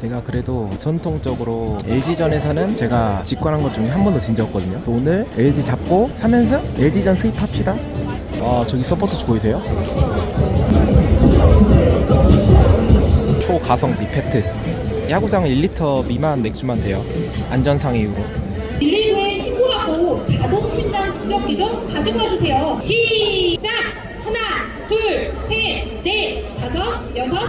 제가 그래도 전통적으로 LG전에서는 제가 직관한 것 중에 한 번도 진 적 없거든요. 또 오늘 LG 잡고 3연승 LG전 수입합시다. 아 저기 서포터즈 보이세요? 초가성비 페트. 야구장은 1리터 미만 맥주만 돼요. 안전상 이유로. 119에 신고하고 자동 심장 충격기 좀 가지고 와주세요. 시작! 하나, 둘, 셋, 넷, 다섯, 여섯.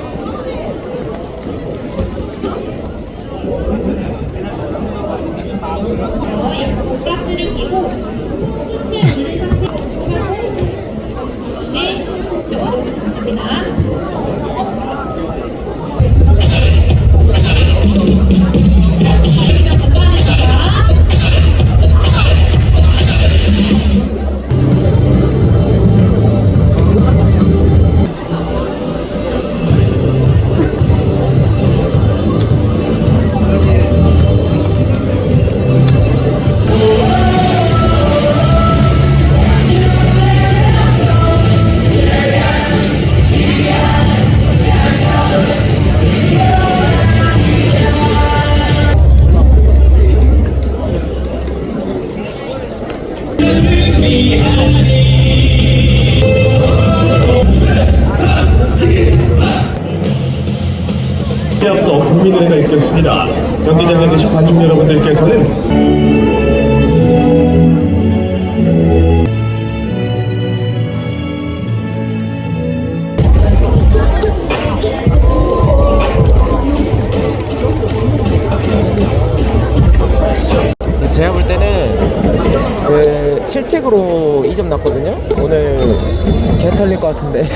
났거든요. 오늘 개 털릴 것 같은데.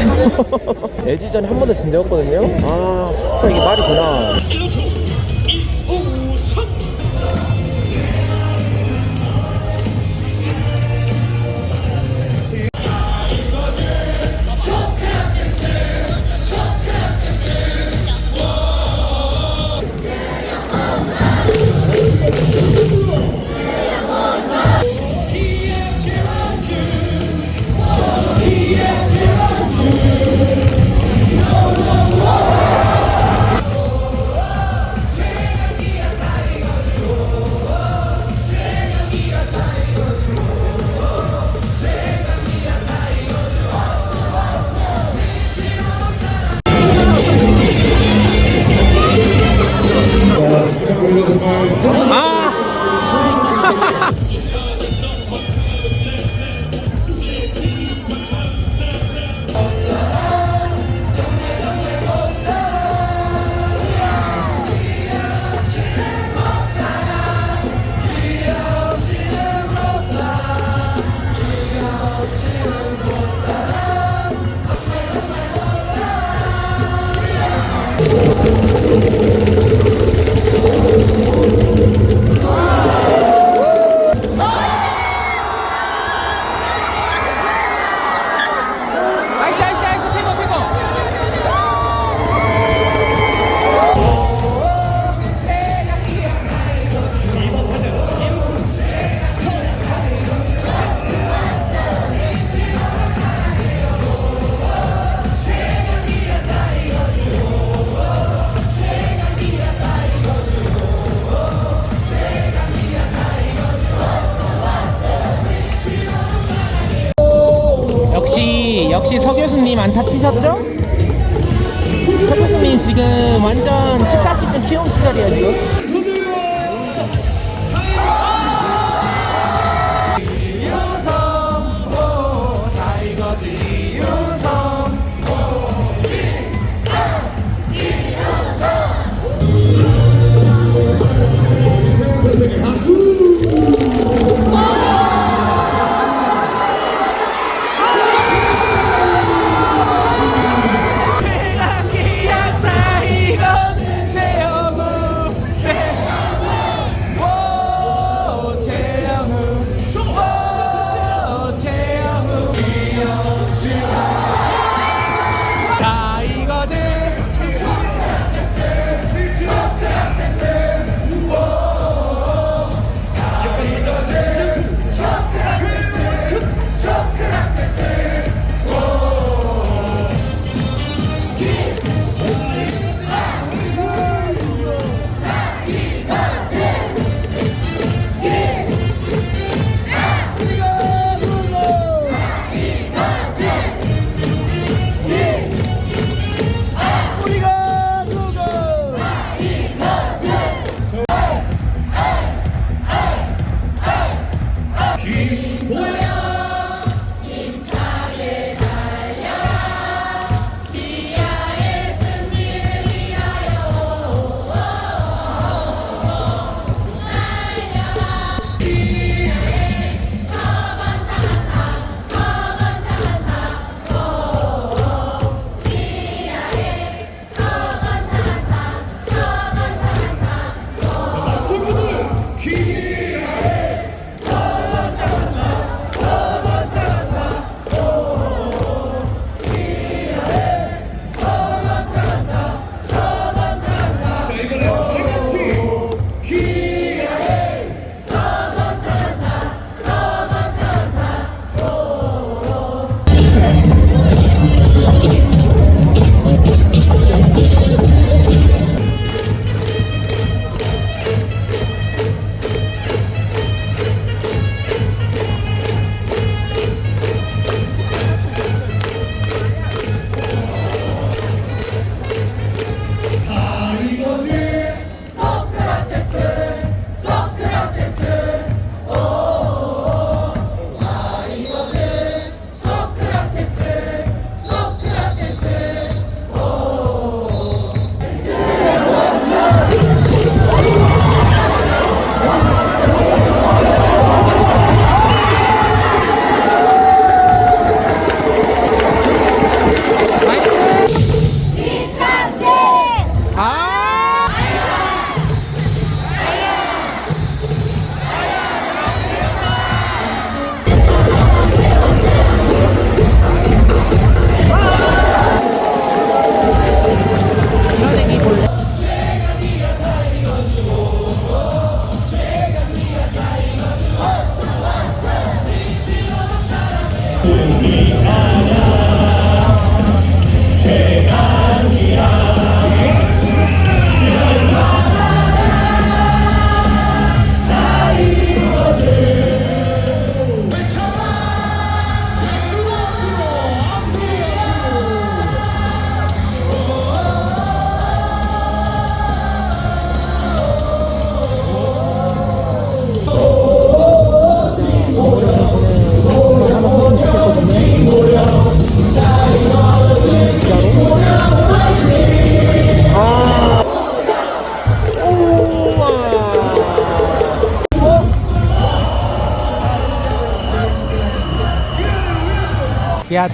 LG전에 한 번도 진적 없거든요. 아, 이게 말이 되나.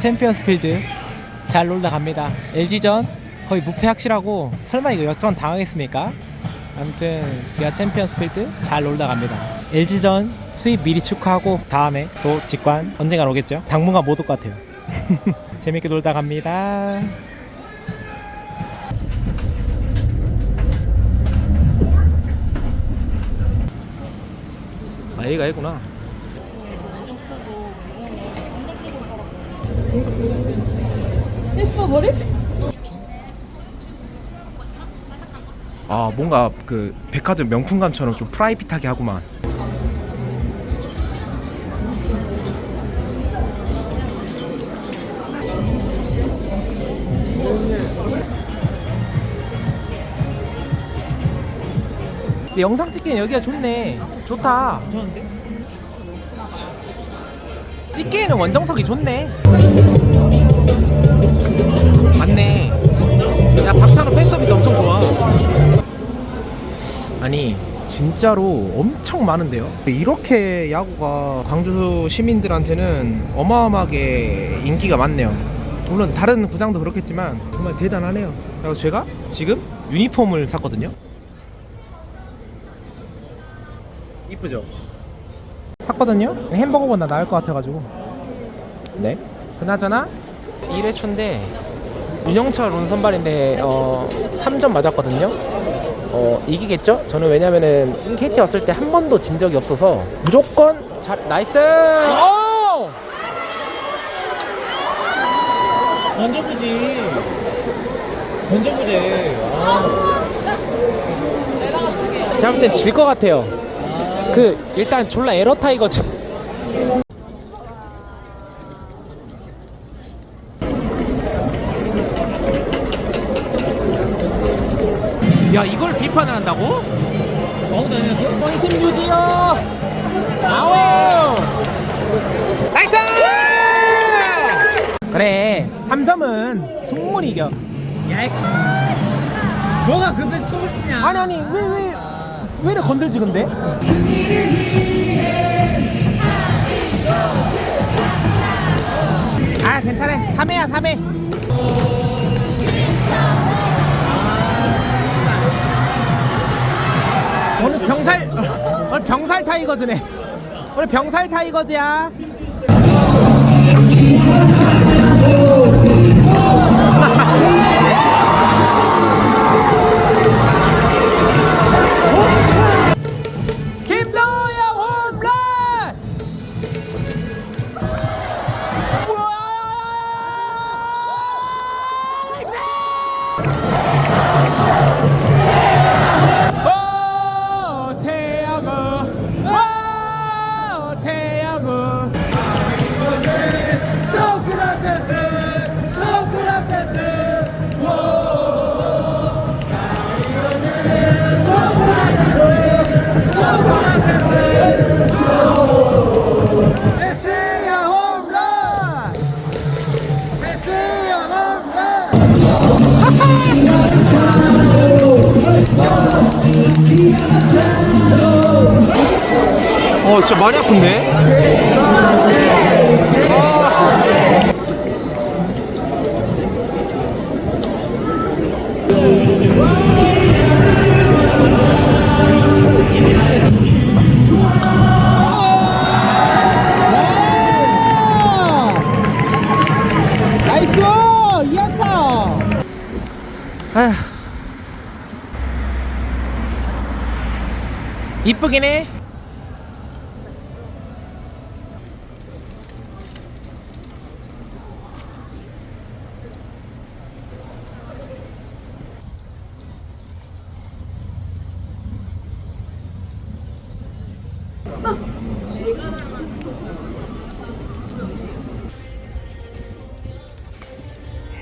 챔피언스 필드 잘 놀다 갑니다. LG전 거의 무패 확실하고 설마 이거 역전 당하겠습니까? 아무튼 기아 챔피언스 필드 잘 놀다 갑니다. LG전 수입 미리 축하하고 다음에 또 직관 언젠간 오겠죠? 당분간 못 올 것 같아요. 재밌게 놀다 갑니다. 아 얘가 얘구나. 아 뭔가 그 백화점 명품관처럼 좀 프라이빗하게 하구만. 근데 영상 찍기엔 여기가 좋네. 좋다. 좋은데? 찍기에는 원정석이 좋네. 맞네. 야 박찬호 팬 서비스 엄청 좋아. 아니 진짜로 엄청 많은데요? 이렇게 야구가 광주 시민들한테는 어마어마하게 인기가 많네요. 물론 다른 구장도 그렇겠지만 정말 대단하네요. 그리고 제가 지금 유니폼을 샀거든요. 이쁘죠? 샀거든요 햄버거보다 나을 것 같아가지고 네 그나저나 1회 초인데 윤영철 오른선발인데 어 3점 맞았거든요. 어 이기겠죠? 저는 왜냐면은 KT 왔을 때 한 번도 진 적이 없어서 무조건 잘 나이스. 오! 완전 부지. 제가 볼땐질것 같아요. 그 일단 졸라 에러 타이거즈. 야 이걸 비판을 한다고? 어? 본심 유지요 아우 나이스 그래 3점은 충분히 이겨 뭐가 급해 속을 쓰냐? 아니 아니 왜 왜 왜 이래 건들지 근데? 아 괜찮아. 3회야 3회. 오늘 병살 오늘 병살 타이거즈네. 오늘 병살 타이거즈야 진짜 많이 아픈데? 아휴 이쁘긴 해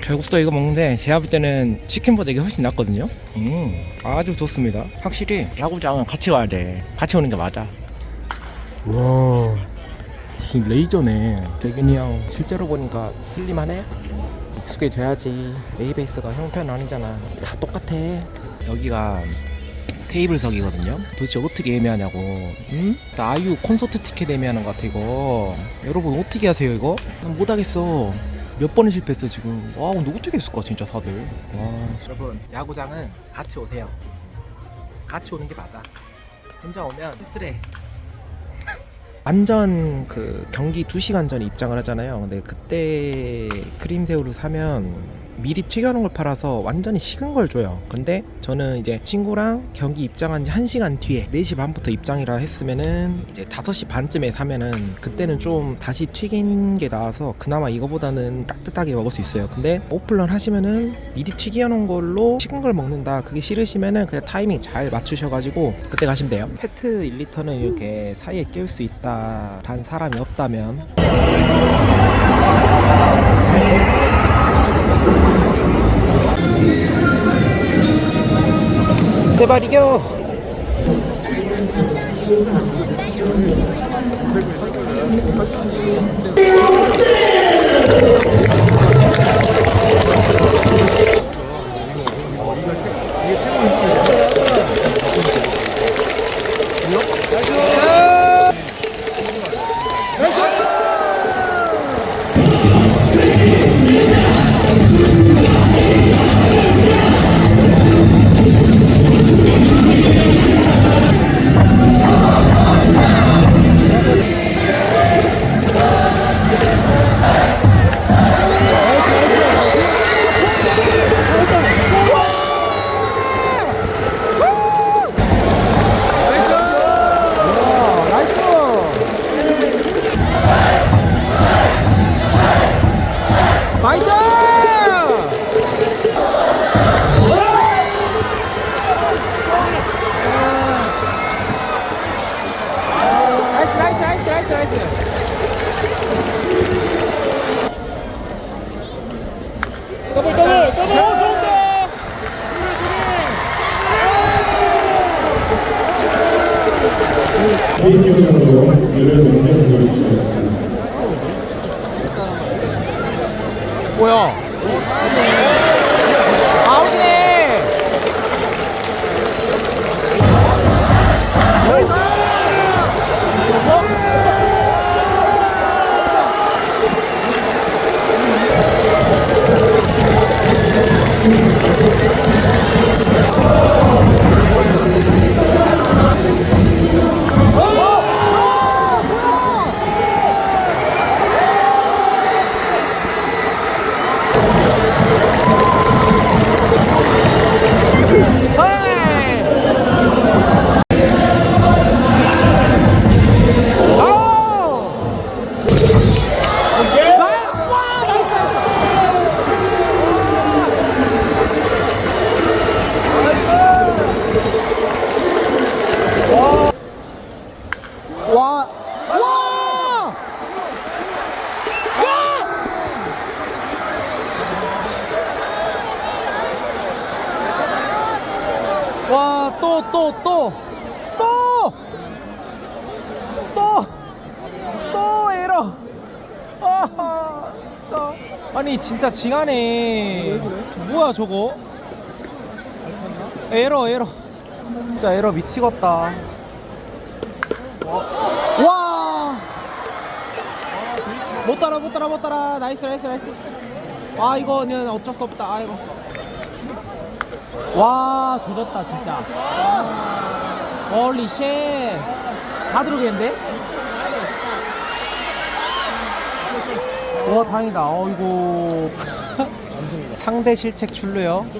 결국 또 이거 먹는데 제가 볼 때는 치킨보다 이게 훨씬 낫거든요. 음, 아주 좋습니다. 확실히 야구장은 같이 와야 돼. 같이 오는 게 맞아. 와 무슨 레이저네. 대균이 형 실제로 보니까 슬림하네? 익숙해져야지. 에이베이스가 형편 아니잖아. 다 똑같아. 여기가 테이블석이거든요. 도대체 어떻게 예매하냐고. 응? 아유 콘서트 티켓 예매하는 것 같아 이거. 여러분 어떻게 하세요 이거? 난 못하겠어. 몇 번을 실패했어 지금? 와 근데 어떻게 했을까 진짜 다들? 와. 여러분 야구장은 같이 오세요. 같이 오는 게 맞아. 혼자 오면 쓸쓸해. 완전 그 경기 2시간 전에 입장을 하잖아요. 근데 그때 크림새우를 사면 미리 튀겨놓은 걸 팔아서 완전히 식은 걸 줘요. 근데 저는 이제 친구랑 경기 입장한 지 1시간 뒤에 4시 반부터 입장이라 했으면은 이제 5시 반쯤에 사면은 그때는 좀 다시 튀긴 게 나와서 그나마 이거보다는 따뜻하게 먹을 수 있어요. 근데 오픈런 하시면은 미리 튀겨놓은 걸로 식은 걸 먹는다. 그게 싫으시면은 그냥 타이밍 잘 맞추셔가지고 그때 가시면 돼요. 페트 1리터는 이렇게 사이에 끼울 수 있다. 단 사람이 없다면 제발 이겨. 개인 진짜 징하네. 뭐야, 저거? 에러, 에러. 진짜 에러 미치겠다. 와! 못 따라 못 따라 못 따라 나이스 나이스 나이스 아 이거는 어쩔 수 없다 아이고 와 조졌다 진짜 홀리 쉣다 들어오겠는데? 와 다행이다. 어이구. 상대 실책 출루요.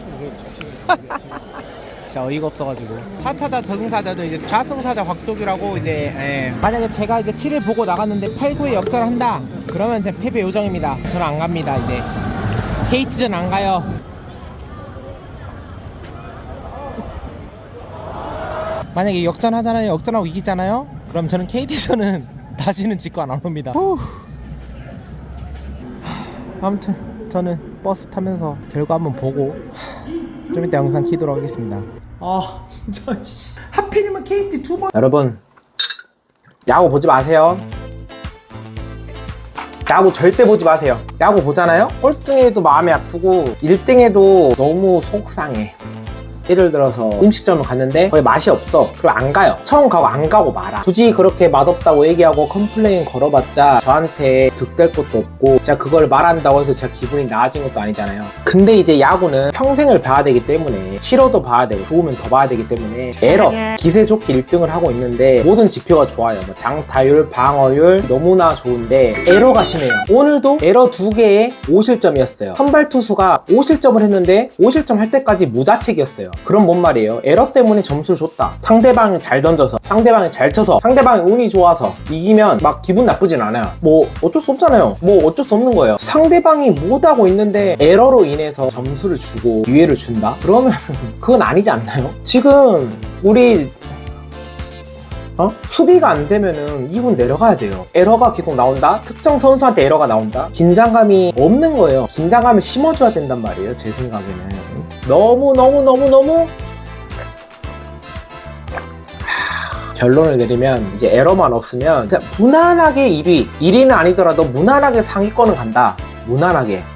진짜 어이가 없어가지고. 타타자 저승사자도 이제 좌승사자 곽독이라고 이제 예. 만약에 제가 이제 7일 보고 나갔는데 8, 9에 역전한다. 그러면 제 패배 요정입니다. 저는 안 갑니다 이제. KT전 안 가요. 만약에 역전하잖아요. 역전하고 이기잖아요. 그럼 저는 KT전은 다시는 직관 안 옵니다. 후. 아무튼 저는 버스 타면서 결과 한번 보고 좀 이따 영상 키도록 하겠습니다. 아 진짜 씨. 하필이면 KT 두 번. 여러분 야구 보지 마세요. 야구 절대 보지 마세요. 야구 보잖아요? 꼴등에도 마음이 아프고 1등에도 너무 속상해. 예를 들어서 음식점을 갔는데 거기 맛이 없어. 그럼 안 가요. 처음 가고 안 가고 말아. 굳이 그렇게 맛없다고 얘기하고 컴플레인 걸어봤자 저한테 득될 것도 없고 제가 그걸 말한다고 해서 제가 기분이 나아진 것도 아니잖아요. 근데 이제 야구는 평생을 봐야 되기 때문에 싫어도 봐야 되고 좋으면 더 봐야 되기 때문에 에러 기세 좋게 1등을 하고 있는데 모든 지표가 좋아요. 뭐 장타율, 방어율 너무나 좋은데 에러가 심해요. 오늘도 에러 두 개에 5실점이었어요. 선발 투수가 5실점을 했는데 5실점 할 때까지 무자책이었어요. 그럼 뭔 말이에요? 에러 때문에 점수를 줬다. 상대방이 잘 던져서, 상대방이 잘 쳐서, 상대방이 운이 좋아서 이기면 막 기분 나쁘진 않아요. 뭐 어쩔 수 없잖아요. 뭐 어쩔 수 없는 거예요. 상대방이 못하고 있는데 에러로 인해서 점수를 주고 기회를 준다? 그러면 그건 아니지 않나요? 지금 우리 어? 수비가 안 되면은 2군 내려가야 돼요. 에러가 계속 나온다? 특정 선수한테 에러가 나온다? 긴장감이 없는 거예요. 긴장감을 심어줘야 된단 말이에요. 제 생각에는. 너무너무너무너무 하, 결론을 내리면 이제 에러만 없으면 그냥 무난하게 1위 1위는 아니더라도 무난하게 상위권은 간다 무난하게